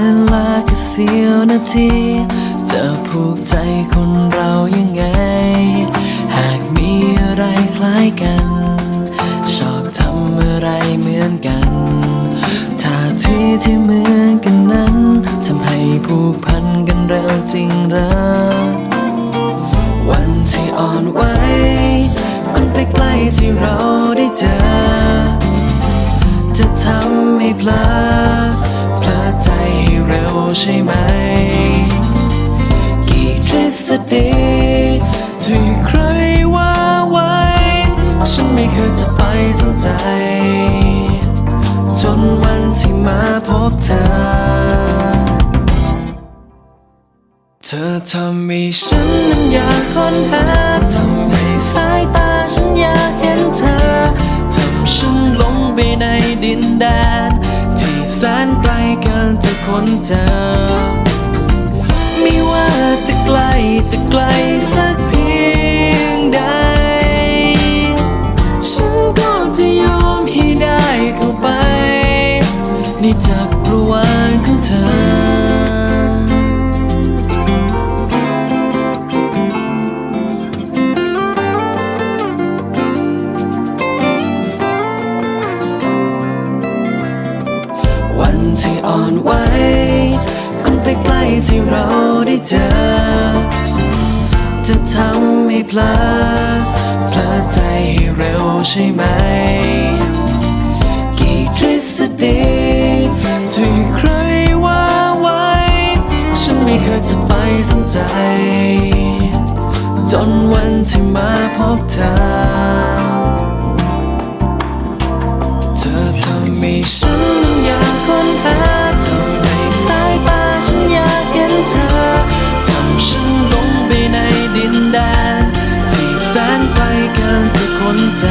เวลาแค่เสี้ยวนาที จะผูกใจคนเรายังไง หากมีอะไรคล้ายกัน ชอบทำอะไรเหมือนกัน ท่าทีที่เหมือนกันนั้นทำให้ผูกพันกันเร็วจริงหรอวันที่อ่อนไหวคนใกล้ๆที่เราได้เจอ จะทำให้พลอเพลอ ใจให้เร็วใช่ไหม กี่ทฤษฎีที่ใครว่าไว้ ฉันไม่เคยจะไปสนใจ จนวันที่มาพบเธอ เธอทำให้ฉันนั้นอยากค้นหาทำให้สายตาฉันอยากเห็นเธอ ทำฉันหลงไปในดินแดน แสนไกลเกินจะค้นเจอ ไม่ว่าจะไกลจะไกลสักเพียงใด ฉันก็จะยอมให้ได้เข้าไป ในจักรวาลของเธอ อ่อนไหวคนใกล้ๆที่เราได้เจอ จะทำให้พลอเพลอใจให้เร็วใช่ไหม กี่ทฤษฎีที่ใครว่าไว้ ฉันไม่เคยจะไปสนใจ จนวันที่มาพบเธอ นจ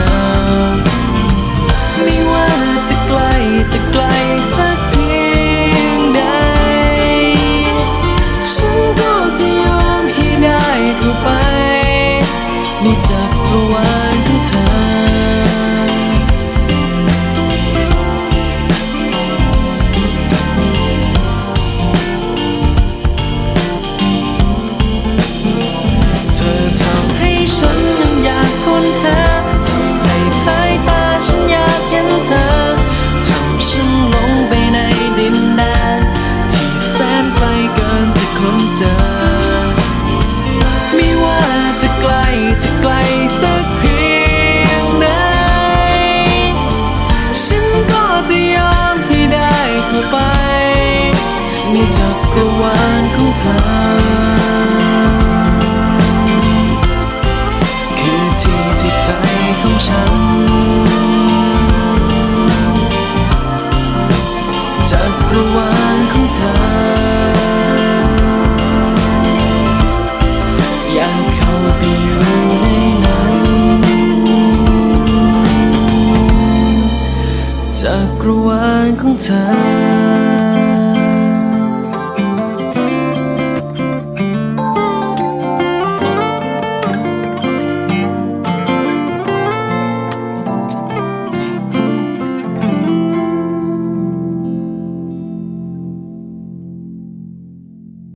ในจักรวาลของเธอคือที่ที่ใจของฉัน จักรวาลของเธอ อยากเข้าไปอยู่ในนั้น จักรวาลของเธอ